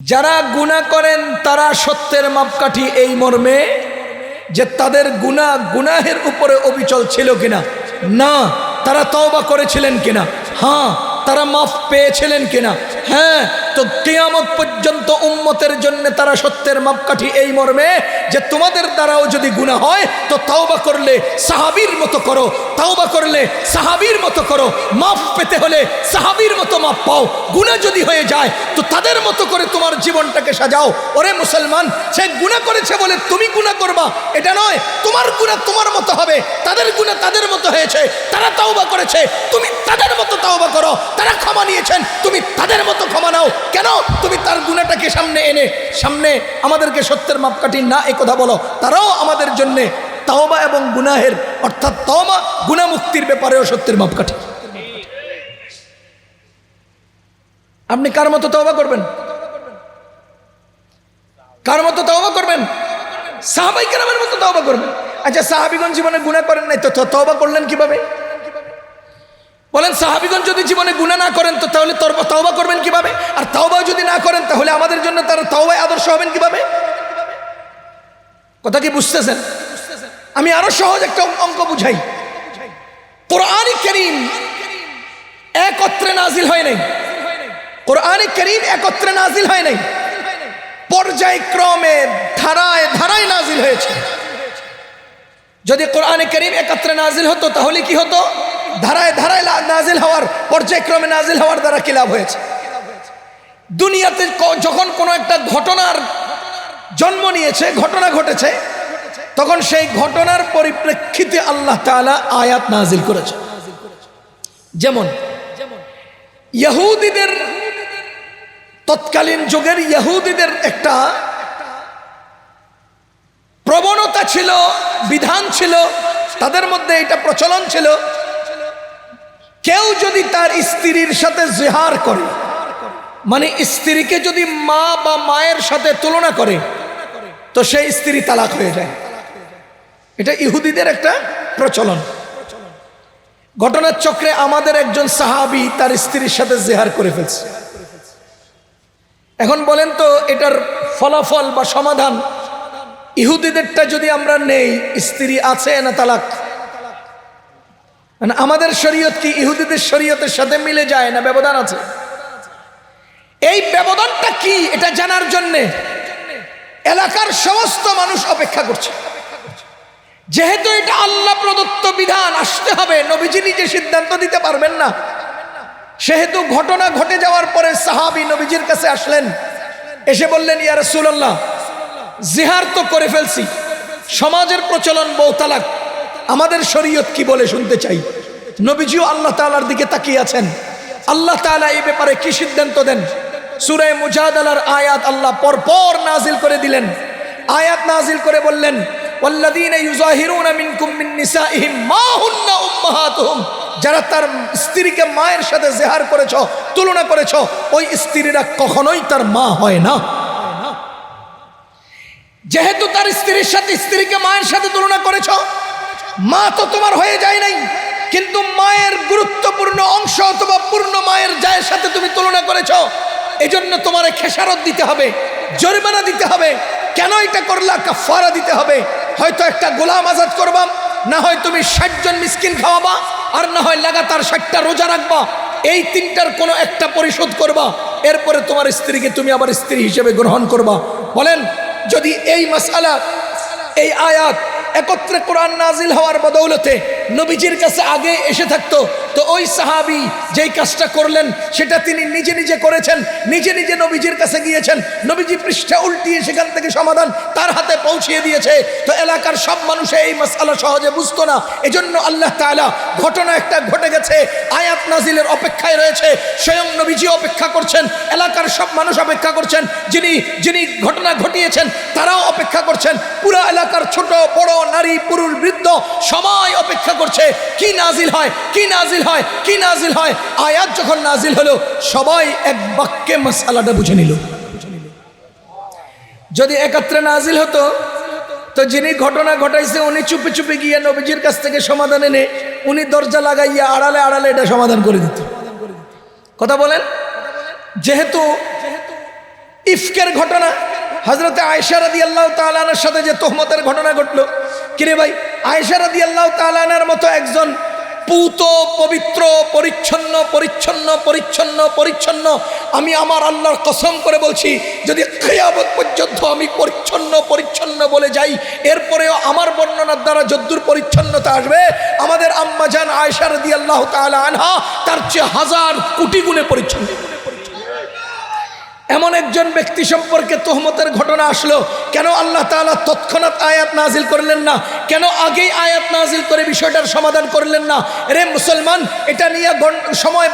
যারা গুণা করেন, তারা সত্যের মাপকাঠি এই মর্মে যে তাদের গুণা গুনাহের উপরে অবিচল ছিল কিনা। না, তারা তওবা করেছিলেন কিনা। হ্যাঁ তারা মাফ পেয়েছিলেন কিনা। হ্যাঁ তো কিয়ামত পর্যন্ত উম্মতের জন্য তারা সত্যের মাপকাঠি এই মর্মে যে তোমাদের দ্বারাও যদি গুণা হয়, তো তাওবা করলে সাহাবীর মতো করো, তাওবা করলে সাহাবীর মতো করো, মাফ পেতে হলে সাহাবীর মতো মাফ পাও। গুণা যদি হয়ে যায়, তো তাদের মতো করে তোমার জীবনটাকে সাজাও। ওরে মুসলমান, সে গুণা করেছে বলে তুমি গুণা করবা? এটা নয়, তোমার গুণা তোমার মতো হবে, তাদের গুণা তাদের মতো হয়েছে, তারা তাওবা করেছে, তুমি তাদের মতো তাওবা করো, তারা ক্ষমা নিয়েছেন, তুমি তাদের মতো ক্ষমা নাও। কেন? তুমি তার গুণাটাকে সামনে এনে, সামনে আমাদেরকে সত্যের মাপকাঠি না এ কথা বলো। তারাও আমাদের জন্যে তাওবা এবং গুনাহের, অর্থাৎ তওবা গুণামুক্তির ব্যাপারেও সত্যের মাপকাঠি। আপনি কার মতো তওবা করবেন? কার মতো তওবা করবেন? সাহাবাই কেরামের মতো তওবা করবেন। আচ্ছা সাহাবিগঞ্জ জীবনে গুণা করেন নাই, তো তওবা করলেন কীভাবে? বলেন সাহাবিগঞ্জ যদি জীবনে গুণা না করেন, তো তাহলে তরবা তওবা করবেন কীভাবে? তাহলে আমাদের জন্য তারা তাওবায় আদর্শ হবেন কীভাবে? কথা কি বুঝতেছেন? আমি আরও সহজ একটা অঙ্ক বুঝাই। কোরআন করিম একত্রে নাজিল হয় নাই। কোরআন করিম একত্রে নাজিল হয় নাই। পর্যায়ক্রমে ধারায় ধারায় নাজিল হয়েছে। যদি কোরআনে করিম একত্রে নাজিল হতো, তাহলে কি হতো? ধারায় ধারায় নাজিল হওয়ার, পর্যায়ক্রমে নাজিল হওয়ার দ্বারা কি লাভ হয়েছে? দুনিয়াতে যখন কোনো একটা ঘটনার জন্ম নিয়েছে, ঘটনা ঘটেছে, তখন সেই ঘটনার পরিপ্রেক্ষিতে আল্লাহ তাআলা আয়াত নাজিল করেছে। যেমন ইহুদিদের তৎকালীন যুগের ইহুদিদের একটা প্রবণতা ছিল, বিধান ছিল, তাদের মধ্যে এটা প্রচলন ছিল, কেউ যদি তার স্ত্রীর সাথে জেহার করে মানে স্ত্রীকে যদি মা বা মায়ের সাথে তুলনা করে, তো সেই স্ত্রী তালাক হয়ে যায়। এটা ইহুদিদের একটা প্রচলন। ঘটনার চক্রে আমাদের একজন সাহাবি তার স্ত্রীর সাথে জেহার করে ফেলছে। এখন বলেন তো, এটার ফলাফল বা সমাধান ইহুদিদেরটা যদি আমরা নেই, স্ত্রী আছে না তালাক? মানে আমাদের শরীয়ত কি ইহুদিদের শরীয়তের সাথে মিলে যায় না ব্যবধান আছে? এই ব্যবধানটা কি? এটা জানার জন্যে এলাকার সমস্ত মানুষ অপেক্ষা করছে। যেহেতু এটা আল্লাহ প্রদত্ত বিধান, আসতে হবে। নবীজি নিজে সিদ্ধান্ত দিতে পারবেন না। সেহেতু ঘটনা ঘটে যাওয়ার পরে সাহাবি নবীজির কাছে আসলেন। এসে বললেন, ইয়া রাসূলুল্লাহ, জিহার তো করে ফেলছি। সমাজের প্রচলন বউ তালাক আমাদের শরীয়ত কি বলে শুনতে চাই? নবীজিও আল্লাহ তাআলার দিকে তাকিয়ে আছেন। আল্লাহ তাআলা এই ব্যাপারে কি সিদ্ধান্ত দেন? সুরে মুজাদালার আয়াত আল্লাহ পরপর নাজিল করে দিলেন। আয়াত নাজিল করে বললেন যারা তার স্ত্রীকে মায়ের সাথে জেহার করেছ, তুলনা করেছ, ওই স্ত্রীরা কখনোই তার মা হয় না। যেহেতু তার স্ত্রীর সাথে স্ত্রীকে মায়ের সাথে তুলনা করেছ, মা তো তোমার হয়ে যায় নাই। কিন্তু মায়ের গুরুত্বপূর্ণ অংশ অথবা পূর্ণ মায়ের জায়ের সাথে তুমি তুলনা করেছ এজন্য তোমার খেসারত দিতে হবে, জরিমানা দিতে হবে। কেন এটা করলা? কাফারা দিতে হবে। হয়তো একটা গোলাম আজাদ করবা, না হয় তুমি ষাটজন মিসকিন খাওয়াবা, আর না হয় লাগাতার ষাটটা রোজা রাখবা। এই তিনটার কোনো একটা পরিশোধ করবা। এরপরে তোমার স্ত্রীকে তুমি আবার স্ত্রী হিসেবে গ্রহণ করবা। বলেন, যদি এই মাসালা, এই আয়াত একত্রে কোরআন নাজিল হওয়ার বদৌলতে নবীজির কাছে আগে এসে থাকতো তো ওই সাহাবি যেই কাজটা করলেন, সেটা তিনি নিজে নিজে করেছেন, নিজে নিজে নবীজির কাছে গিয়েছেন, নবীজি পৃষ্ঠা উল্টিয়ে সেখান থেকে সমাধান তার হাতে পৌঁছিয়ে দিয়েছে। তো এলাকার সব মানুষে এই মাসালা সহজে বুঝতো না। এজন্য আল্লাহ তাআলা ঘটনা একটা ঘটে গেছে, আয়াত নাজিলের অপেক্ষায় রয়েছে, স্বয়ং নবীজি অপেক্ষা করছেন, এলাকার সব মানুষ অপেক্ষা করছেন, যিনি যিনি ঘটনা ঘটিয়েছেন, তারাও অপেক্ষা করছেন, পুরো এলাকার ছোট, বড়, নারী, পুরুষ, বৃদ্ধ সবাই অপেক্ষা করছে, কি নাজিল হয়, কি নাজিল হয়? কি নাজিল হয়? আয়াত যখন নাজিল হলো, সবাই এক বাক্যে মশালাটা বুঝে নিল। যদি একত্রে নাজিল হতো, তো যিনি ঘটনা ঘটাইছে, উনি চুপে চুপে গিয়ে নবীজির কাছ থেকে সমাধান এনে, উনি দরজা লাগাইয়া আড়ালে আড়ালে এটা সমাধান করে দিত। কথা বলেন? যেহেতু ইফকের ঘটনা হজরতে আয়সা রাদি আল্লাহ তালানের সাথে যে তোহমতের ঘটনা ঘটলো, কিরে ভাই আয়সা রাদি আল্লাহ তালানের মতো একজন পুত পবিত্র, পরিচ্ছন্ন পরিচ্ছন্ন পরিচ্ছন্ন পরিচ্ছন্ন। আমি আমার আল্লাহর কসম করে বলছি, যদি খেয়াবত পর্যন্ত আমি পরিচ্ছন্ন পরিচ্ছন্ন বলে যাই, এরপরেও আমার বর্ণনার দ্বারা যদ্দুর পরিচ্ছন্নতা আসবে। আমাদের আম্মা জান আয়সা রাদি আল্লাহ তালা আনহা, তার চেয়ে হাজার কোটি গুণে পরিচ্ছন্ন। এমন একজন ব্যক্তি সম্পর্কে তোহমতের ঘটনা আসলো। কেন আল্লাহ তাআলা তৎক্ষণাৎ আয়াত নাজিল করলেন না? কেন আগেই আয়াত নাজিল করে বিষয়টার সমাধান করলেন না? রে মুসলমান, এটা নিয়ে সময়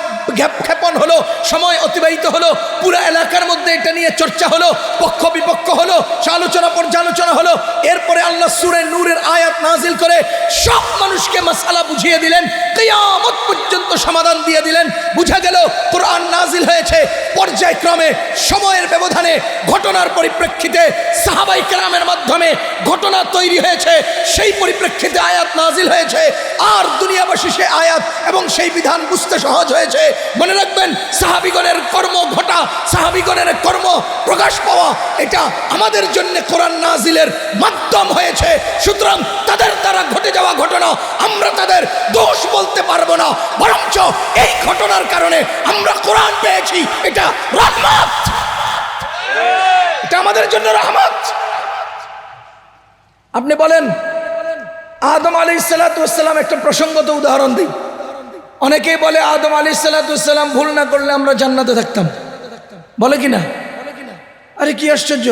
ক্ষেপণ হলো, সময় অতিবাহিত হলো, পুরো এলাকার মধ্যে এটা নিয়ে চর্চা হলো, পক্ষ বিপক্ষ হলো আলোচনা পর্যালোচনা হলো। এরপরে আল্লাহ সুরে নূরের আয়াত নাজিল করে সব মানুষকে মশালা বুঝিয়ে দিলেন, কিয়ামত পর্যন্ত সমাধান দিয়ে দিলেন। বুঝা গেল, কোরআন নাজিল হয়েছে পর্যায়ক্রমে, সময়ের ব্যবধানে, ঘটনার পরিপ্রেক্ষিতে, সাহাবাই কেরামের মাধ্যমে ঘটনা তৈরি হয়েছে। সেই পরিপ্রেক্ষিতে আয়াত নাজিল হয়েছে। আর দুনিয়াবাসী সে আয়াত এবং সেই বিধান বুঝতে সহজ হয়েছে। মনে রাখবেন, সাহাবিগণের কর্ম ঘটা, সাহাবিগণের কর্ম প্রকাশ পাওয়া, এটা আমাদের জন্য কোরআন নাজিলের মাধ্যম হয়েছে। সুতরাং তাদের দ্বারা ঘটে যাওয়া ঘটনা আমরা তাদের দোষ বলতে পারব না। বরঞ্চ এই ঘটনার কারণে আমরা কোরআন পেয়েছি, এটা রহমত। এটা আমাদের জন্য রহমত। আপনি বলেন আদম আলী সালাতাম একটা প্রসঙ্গত উদাহরণ দিই। অনেকেই বলে, আদম আলী সালাতাম ভুল না করলে আমরা জান্নাতে থাকতাম। বলে কি না? আরে, কি আশ্চর্য।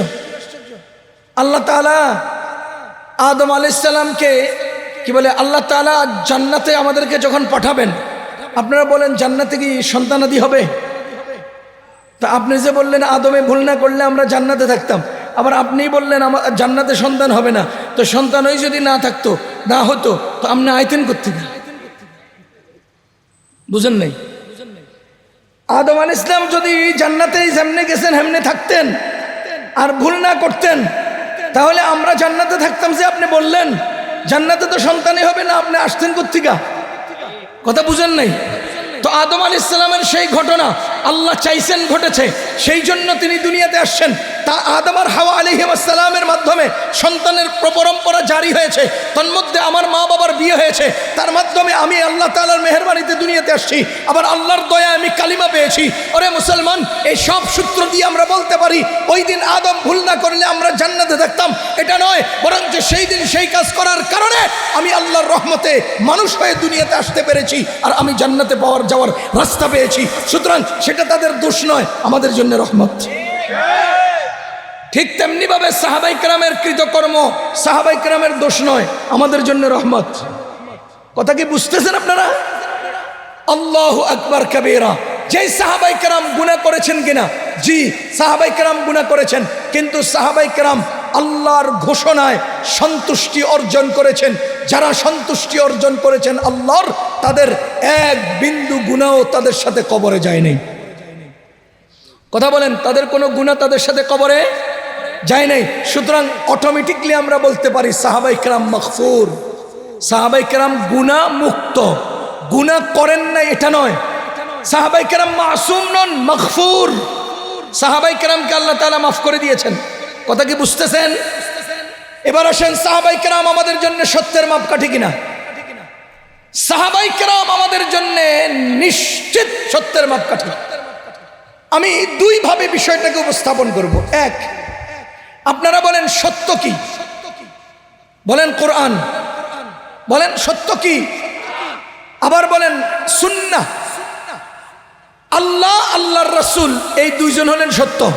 আল্লাহ তালা আদম আলাইসাল্লামকে কি বলে, আল্লাহ তালা জান্নাতে আমাদেরকে যখন পাঠাবেন, আপনারা বলেন, জান্নাতে কি সন্তানাদি হবে? তা আপনি যে বললেন, আদমে ভুল না করলে আমরা জান্নাতে থাকতাম। আবার আপনিই বললেন, আমার জান্নাতে সন্তান হবে না। তো সন্তানই যদি না থাকতো না হতো, তো আপনি আইতেন করতে বুঝেন নাই? আদম আল ইসলাম যদি জান্নাতেই যেমনে গেছেন হেমনে থাকতেন, আর ভুল না করতেন, তাহলে আমরা জান্নাতে থাকতাম যে আপনি বললেন, জান্নাতে তো সন্তানই হবে না, আপনি আসতেন কোথেকা কথা বুঝেন নাই? তো আদম আল ইসলামের সেই ঘটনা আল্লাহ চাইছেন ঘটেছে, সেই জন্য তিনি দুনিয়াতে আসছেন। তা আদম আর হাওয়া আলিহিমাসালামের মাধ্যমে সন্তানের পরম্পরা জারি হয়েছে। তন্মধ্যে আমার মা বাবার বিয়ে হয়েছে। তার মাধ্যমে আমি আল্লাহ তালার মেহরবানিতে দুনিয়াতে আসছি। আবার আল্লাহর দয়া আমি কালিমা পেয়েছি। ওরে মুসলমান, এই সব সূত্র দিয়ে আমরা বলতে পারি, ওই দিন আদম ভুল না করলে আমরা জান্নাতে থাকতাম। এটা নয়, বরঞ্চ সেই দিন সেই কাজ করার কারণে আমি আল্লাহর রহমতে মানুষ হয়ে দুনিয়াতে আসতে পেরেছি আর আমি জান্নাতে পাওয়ার, যাওয়ার রাস্তা পেয়েছি। সুতরাং সেটা তাদের দোষ নয়, আমাদের জন্য রহমত। ঠিক তেমনি ভাবে সাহাবাই ক্রামের কৃতকর্ম, সাহাবাই ক্রামের দোষ নয়, আমাদের জন্য রহমত। কথা কি বুঝতেছেন আপনারা? আল্লাহ আকবর কবেরা। যে সাহাবাই কেরাম গুণা করেছেন কিনা? জি, সাহাবাই কেরাম গুণা করেছেন, কিন্তু সাহাবাই কেরাম আল্লাহর ঘোষণায় সন্তুষ্টি অর্জন করেছেন। যারা সন্তুষ্টি অর্জন করেছেন আল্লাহর, তাদের এক বিন্দু গুণাও তাদের সাথে কবরে যায়নি কথা বলেন, তাদের কোনো গুণা তাদের সাথে কবরে যায় নাই। সুতরাং অটোমেটিকলি আমরা বলতে পারি সাহাবাই কেরাম মকফুর সাহাবাই কেরাম গুণা মুক্ত। গুণা করেন না এটা নয়। সাহাবাই কেরাম মাসুম নন মকফুর সাহাবাই কেরামকে আল্লাহ তালা মাফ করে দিয়েছেন। কথা কি বুঝতেছেন? এবার আসেন, সাহাবাই কেরাম আমাদের জন্য সত্যের মাপকাঠি কিনা? সাহাবাই কেরাম আমাদের জন্য নিশ্চিত সত্যের মাপকাঠি। আমি দুইভাবে বিষয়টাকে উপস্থাপন করব। এক আপনারা বলেন সত্য কি? বলেন কোরআন। বলেন সত্য কি? আবার বলেন সুন্না আল্লাহ, আল্লাহর রসুল, এই দুইজন হলেন সত্য।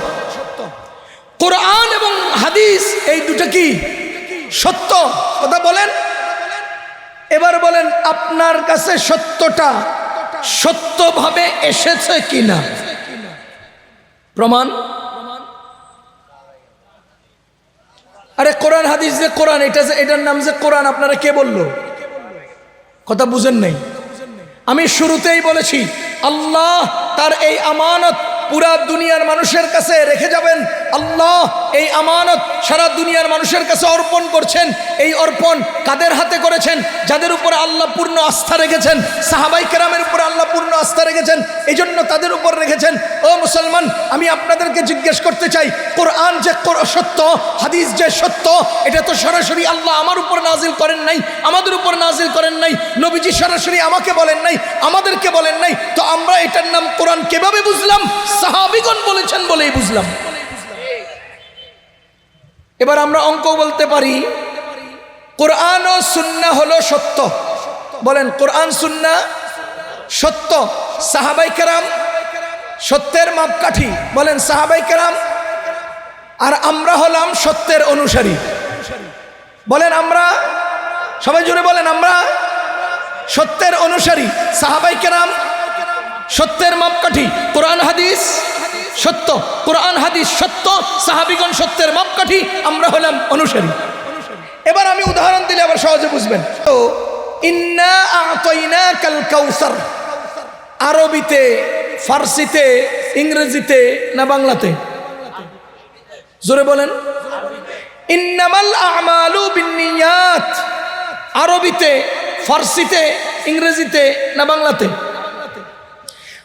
কোরআন এবং হাদিস, এই দুটো কি? সত্য। কথা বলেন। এবার বলেন আপনার কাছে সত্যটা সত্যভাবে এসেছে কিনা? প্রমাণ আরে কোরআন হাদিস যে কোরআন, এটা যে এটার নাম যে কোরআন, আপনারা কে বলল? কথা বুঝেন নাই। আমি শুরুতেই বলেছি, আল্লাহ তার এই আমানত পুরা দুনিয়ার মানুষের কাছে রেখে যাবেন। আল্লাহ এই আমানত সারা দুনিয়ার মানুষের কাছে অর্পণ করছেন। এই অর্পণ কাদের হাতে করেছেন? যাদের উপর আল্লাহ পূর্ণ আস্থা রেখেছেন। সাহাবাই কেরামের উপর আল্লাহ পূর্ণ আস্থা রেখেছেন। এই জন্য তাদের উপর রেখেছেন। ও মুসলমান, আমি আপনাদেরকে জিজ্ঞেস করতে চাই, কোরআন যে সত্য, হাদিস যে সত্য, এটা তো সরাসরি আল্লাহ আমার উপর নাজিল করেন নাই, আমাদের উপর নাজিল করেন নাই, নবীজি সরাসরি আমাকে বলেন নাই, আমাদেরকে বলেন নাই। তো আমরা এটার নাম কোরআন কীভাবে বুঝলাম? সাহাবিগণ বলেছেন বলেই বুঝলাম। এবার আমরা অঙ্ক বলতে পারি, কোরআন ও সুন্না হলো সত্য। বলেন, কোরআন সুন্না সত্য। সাহাবাই কেরাম সত্যের মাপকাঠি। বলেন, সাহাবাই কেরাম, আর আমরা হলাম সত্যের অনুসারী। বলেন, আমরা সবাই জুড়ে বলেন, আমরা সত্যের অনুসারী। সাহাবাই কেরাম সত্যের মাপকাঠি, কোরআন হাদিস সত্য, কোরআন হাদিস সত্য, সাহাবিগণ সত্যের মাপকাঠি, আমরা হলাম অনুসারী। এবার আমি উদাহরণ দিলে আবার সহজে বুঝবেন। তো কাল আরবিতে, ফার্সিতে, ইংরেজিতে না বাংলাতে? জোরে বলেন। ইন্নামাল আমালু বিন্নিয়াত আরবিতে, ফার্সিতে, ইংরেজিতে না বাংলাতে?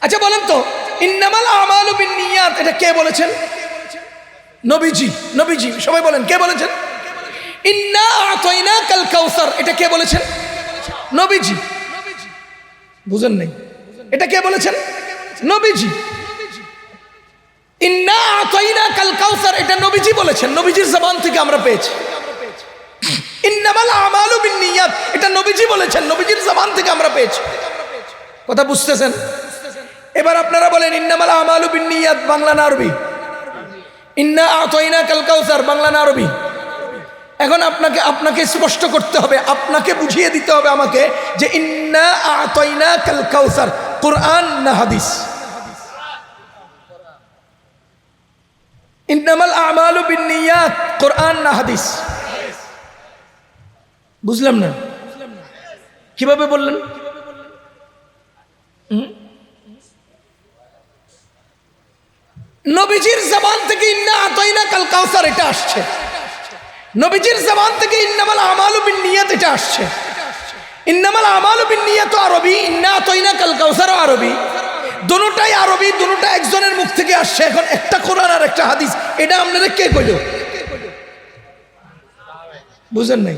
আচ্ছা বলেন তো, ইন্নামাল আমালু বিন্নিয়াত, এটা কে বলেছেন? নবীজি নবীজি, সবাই বলেন, কে বলেছেন? ইন্না আতইনা কাল কাউসার, এটা কে বলেছেন? নবীজি। বুঝেন নাই। এটা কে বলেছেন? নবীজি। ইন্না আতইনা কাল কাউসার, এটা নবীজি বলেছেন, নবীজির জবান থেকে আমরা পেয়েছি। ইন্নামাল আমালু বিন্নিয়াত, এটা নবীজি বলেছেন, নবীজির জবান থেকে আমরা পেয়েছি। কথা বুঝতেছেন? এবার আপনারা বলেন, ইন্নামাল আমালু বিন্নিয়াত বাংলা না আরবি? ইন্না আতইনা কাল কাউসার বাংলা না আরবি? এখন আপনাকে আপনাকে স্পষ্ট করতে হবে, আপনাকে বুঝিয়ে দিতে হবে আমাকে যে, ইন্না আতইনা কাল কাউসার কোরআন না হাদিস? ইন্নামাল আমালু বিন্নিয়াত কোরআন না হাদিস? বুঝলাম না। কীভাবে বললেন? নবীজির জবান থেকে ইন্না আতইনা কাল কাউসার, এটা আসছে। নবীজির জবান থেকে ইন্নামাল আমালু বিন্নিয়াত এটা আসছে। ইন্নামাল আমালু বিন্নিয়াত আরবি, ইন্না আতইনা কাল কাউসারও আরবি। দুটাই আরবি দুটা একজনের মুখ থেকে আসছে। এখন একটা কোরআন আর একটা হাদিস, এটা আপনারা কে কইল? বুঝেন নাই?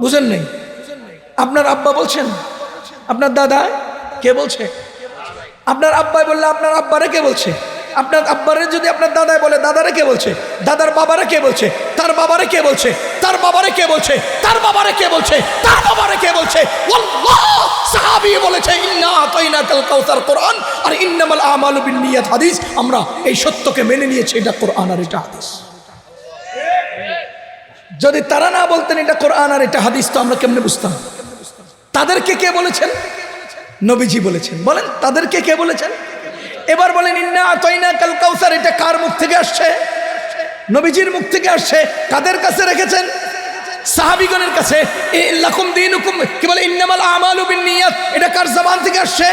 বুঝেন নাই? আপনার আব্বা বলছেন? আপনার দাদা কে বলছে? আপনার আব্বাই বললে আপনার আব্বারে কে বলছে? আপনার আব্বারে যদি আপনার দাদাই বলে, দাদারে কে বলছে? দাদার বাবারে কে বলছে? তার বাবারে কে বলছে? তার বাবারে কে বলছে? তার বাবারে কে বলছে? তার বাবারে কে বলছে? সাহাবী বলেছে, ইন্না আতাইনা কাল কাউসার কোরআন আর ইন্নামাল আমালু বিন্নিয়াত হাদিস। আমরা এই সত্যকে মেনে নিয়েছি, এটা কোরআন আর এটা হাদিস। যদি তারা না বলতেন এটা কোরআন আর এটা হাদিস, তো আমরা কেমনে বুঝতাম? তাদেরকে কে বলেছেন? নবীজি বলেছেন। বলেন, তাদেরকে কে বলেছেন? এবার বলেন, ইন্না আতইনা কাল কাউসার, এটা কার মুখ থেকে আসছে? নবীজির মুখ থেকে আসছে। কাদের কাছে রেখেছেন? সাহাবিগণের কাছে। লাকুম দিন হুকুম কি বলে? ইন্নামাল আমালু এটা কার জবান থেকে আসছে?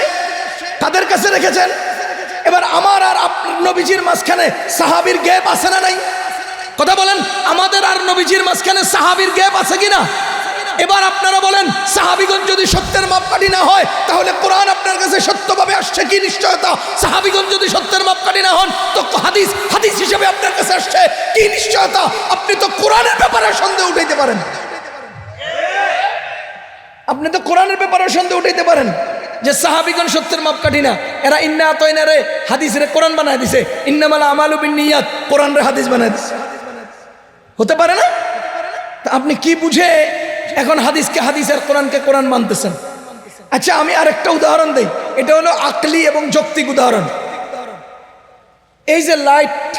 কাদের কাছে রেখেছেন? এবার আমার আর নবীজির মাঝখানে সাহাবীর গ্যাপ আছে না নাই? কথা বলেন, আমাদের আর নবীজির মাঝখানে সাহাবীর গ্যাপ আছে কিনা? এবার আপনারা বলেন, সাহাবিগণ যদি সত্যের মাপকাঠি না হয়, তাহলে কোরআন আপনার কাছে সত্যভাবে আসছে কি নিশ্চয়তা? সাহাবিগণ যদি সত্যের মাপকাঠি না হন, তো হাদিস হাদিস হিসেবে আপনার কাছে আসছে কি নিশ্চয়তা? আপনি তো কোরআনের ব্যাপারে সন্দেহ উঠাইতে পারেন। আপনি তো কোরআনের ব্যাপারে সন্দেহ উঠাইতে পারেন যে সাহাবিগণ সত্যের মাপকাঠি না। এরা ইন্না তয়না রে হাদিস রে কোরআন বানায় দিছে। ইন্নামালা আমালু বিন নিয়াত কোরআন রে হাদিস বানায় দিছে। হতে পারে না? আপনি কি বুঝে এখন হাদিসকে হাদিস আর কোরআনকে কোরআন মানতেছেন। আচ্ছা আমি আরেকটা উদাহরণ দিই। এটা হলো আকলি এবং যৌক্তিক উদাহরণ। এই যে লাইট,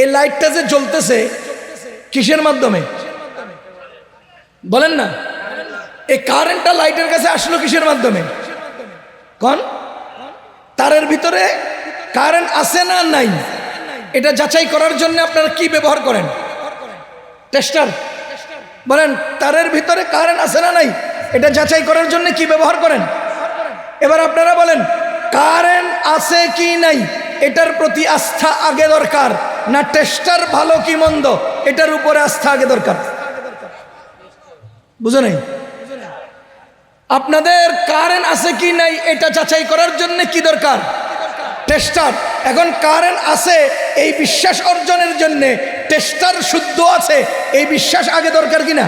এই লাইটটা যে জ্বলতেছে, কিসের মাধ্যমে? বলেন না। এই কারেন্টটা লাইটের কাছে আসলো কিসের মাধ্যমে? কন? তারের ভিতরে কারেন্ট আছে না নাই? এটা যাচাই করার জন্য আপনারা কি ব্যবহার করেন? টেস্টার বলেন, তারের ভিতরে কারেন্ট আছে না নাই? এটা যাচাই করার জন্য কি ব্যবহার করেন? এবার আপনারা বলেন, কারেন্ট আছে কি নাই? এটার প্রতি আস্থা আগে দরকার, না টেস্টার ভালো কি মন্দ? এটার উপরে আস্থা আগে দরকার। বুঝো নাই? আপনাদের কারেন্ট আছে কি নাই, এটা যাচাই করার জন্য কি দরকার? টেস্টার এখন কারেন্ট আছে, এই বিশ্বাস অর্জনের জন্য টেস্টার শুদ্ধ আছে, এই বিশ্বাস আগে দরকার কিনা?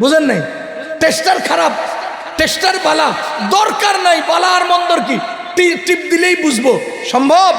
বুঝেন নাই? টেস্টার খারাপ টেস্টার বালা, দরকার নাই, বালা আর মন্দর কি? টিপ দিলেই বুঝব। সম্ভব?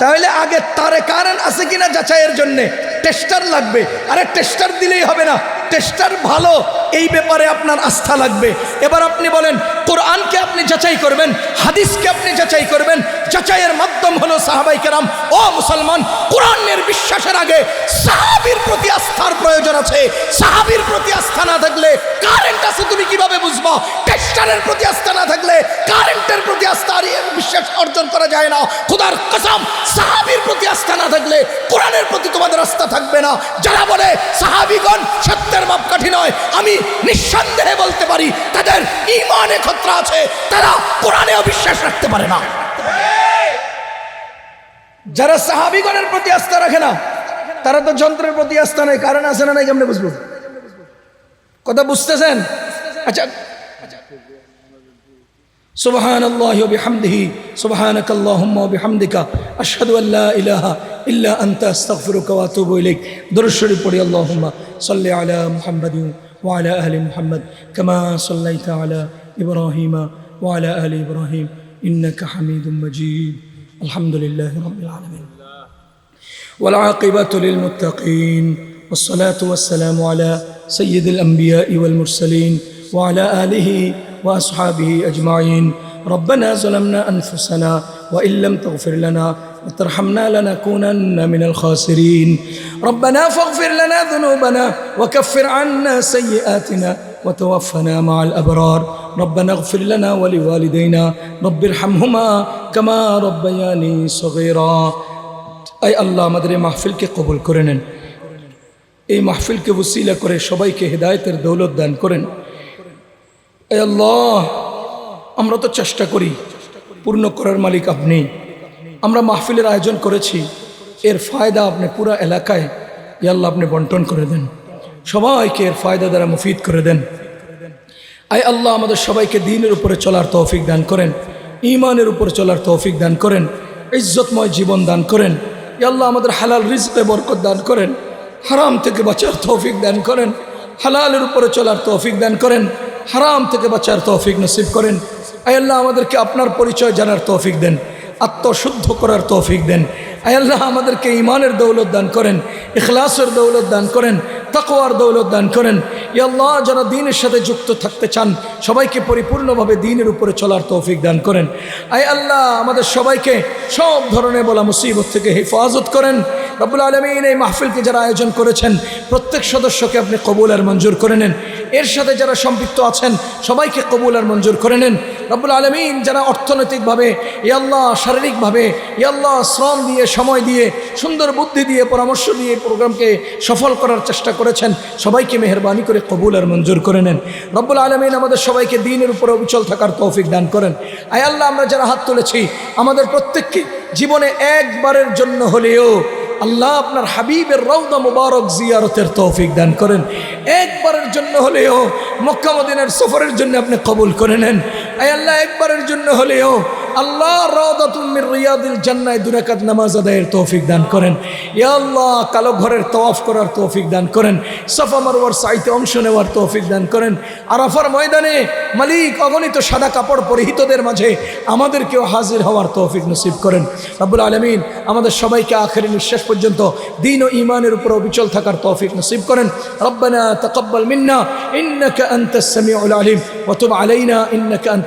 তাহলে আগে তারে কারেন্ট আছে কিনা যাচাইয়ের জন্যে টেস্টার লাগবে, আরে টেস্টার দিলেই হবে না। টেস্টার ভালো, এই ব্যাপারে আপনার আস্থা লাগবে। এবার আপনি বলেন, কোরআনকে আপনি যাচাই করবেন, হাদিসকে আপনি যাচাই করবেন, যাচাইয়ের মাধ্যম হলো সাহাবাই কেরাম। ও মুসলমান কোরআনের বিশ্বাসের আগে সাহাবির প্রতি আস্থার প্রয়োজন আছে। সাহাবির প্রতি আস্থা না থাকলে কারেন্ট আছে, তুমি কীভাবে বুঝব? টেস্টারের প্রতি আস্থা না থাকলে কারেন্টের প্রতি আস্থা বিশ্বাস অর্জন করা যায় না। খুদার কসম, সাহাবির প্রতি আস্থা না থাকলে কোরআনের প্রতি তোমাদের আস্থা থাকবে না। যারা বলে, সাহাবিগণ সত্যের মাপকাঠি নয়, আমি নিঃসন্দেহে বলতে পারি, তাদের ইমানে খতরা আছে, তারা কোরআনে অবিশ্বাস রাখতে পারে না। যারা সাহাবিগণের প্রতি আস্থা রাখে না, তারা তো যন্ত্রের প্রতি আস্থা নেই, কারণ আছে না নাই, কেমনে বুঝব? কথা বুঝতেছেন? আচ্ছা سبحان الله وبحمده سبحانك اللهم وبحمدك أشهد أن لا إله إلا أنت أستغفرك وأتوب إليك. درشري পড়ি اللهم صل على محمد وعلى آل محمد كما صليت على إبراهيم وعلى آل إبراهيم إنك حميد مجيد. الحمد لله رب العالمين. والعاقبة للمتقين والصلاة والسلام على سيد الأنبياء والمرسلين وعلى آله وأصحابه أجمعين ربنا ظلمنا أنفسنا وإن لم تغفر لنا وترحمنا لنكونن من الخاسرين ربنا فاغفر لنا ذنوبنا وكفر عنا سيئاتنا وتوفنا مع الأبرار ربنا اغفر لنا ولوالدينا رب ارحمهما كما ربياني صغيرا আই আল্লাহ আমাদের এই মাহফিলকে কবুল করে নেন এই মাহফিলকে উসিলা করে সবাইকে হেদায়তের দৌলত দান করেন আল্লাহ, আমরা তো চেষ্টা করি পূর্ণ করার মালিক আপনি। আমরা মাহফিলের আয়োজন করেছি। এর ফায়দা আপনি পুরা এলাকায়, ই আল্লাহ আপনি বন্টন করে দেন। সবাইকে এর ফায়দা দ্বারা মুফিদ করে দেন। আই আল্লাহ, আমাদের সবাইকে দিনের উপরে চলার তৌফিক দান করেন। ইমানের উপরে চলার তৌফিক দান করেন। ইজ্জতময় জীবন দান করেন। ই আল্লাহ, আমাদের হালাল রিজকে বরকত দান করেন। হারাম থেকে বাঁচার তৌফিক দান করেন। হালালের উপরে চলার তৌফিক দান করেন। হারাম থেকে বাঁচার তৌফিক নসিব করেন। আল্লাহ আমাদেরকে আপনার পরিচয় জানার তৌফিক দেন, আত্মশুদ্ধ করার তৌফিক দেন। আল্লাহ, আমাদেরকে ইমানের দৌলত দান করেন, ইখলাসের দৌলত দান করেন, তাকওয়ার দৌলত দান করেন। আল্লাহ, যারা দিনের সাথে যুক্ত থাকতে চান, সবাইকে পরিপূর্ণভাবে দিনের উপরে চলার তৌফিক দান করেন। আয় আল্লাহ, আমাদের সবাইকে সব ধরনের বলা মুসিবত থেকে হেফাজত করেন। রব্বুল আলমিন এই মাহফিলকে যারা আয়োজন করেছেন, প্রত্যেক সদস্যকে আপনি কবুল আর মঞ্জুর করে নেন। এর সাথে যারা সম্পৃক্ত আছেন, সবাইকে কবুল আর মঞ্জুর করে নেন। রব্বুল আলমিন যারা অর্থনৈতিকভাবে ইয়াল্লাহ শারীরিকভাবে ইয়াল্লাহ শ্রম দিয়ে সময় দিয়ে, সুন্দর বুদ্ধি দিয়ে, পরামর্শ দিয়ে প্রোগ্রামকে সফল করার চেষ্টা করেছেন। সবাইকে মেহরবানি করে কবুল আর মঞ্জুর করে নেন। রব্বুল আলমিন আমাদের সবাইকে দিনের উপরে অবিচল থাকার তৌফিক দান করেন। আয় আল্লাহ, আমরা যারা হাত তুলেছি, আমাদের প্রত্যেককে জীবনে একবারের জন্য হলেও আল্লাহ আপনার হাবিবের রৌদা মুবারক জিয়ারতের তৌফিক দান করেন। একবারের জন্য হলেও মক্কা মদিনার সফরের জন্য আপনি কবুল করে নেন। আয় আল্লাহ, একবারের জন্য হলেও আল্লাহ রওদাতুমির রিয়াদিল জান্নায় দুরাকাত নামাজ আদায়ের তৌফিক দান করেন। ইয়া আল্লাহ, কালো ঘরের তওয়াফ করার তৌফিক দান করেন। সাফা মারওয়ার সাইতে অংশ নেওয়ার তৌফিক দান করেন। আরাফার ময়দানে মালিক অগণিত সাদা কাপড় পরিহিতদের মাঝে আমাদেরকেও হাজির হওয়ার তৌফিক নসিব করেন। রাব্বুল আলমিন আমাদের সবাইকে আখেরি নিঃশ্বাস পর্যন্ত দিন ও ইমানের উপর অবিচল থাকার তৌফিক নসিব করেন। রব্বানা তাকাব্বাল মিন্না, ইন্নাকা আনতাস সামিউল আলিম, ওয়া তুব আলাইনা, ইন্নাকা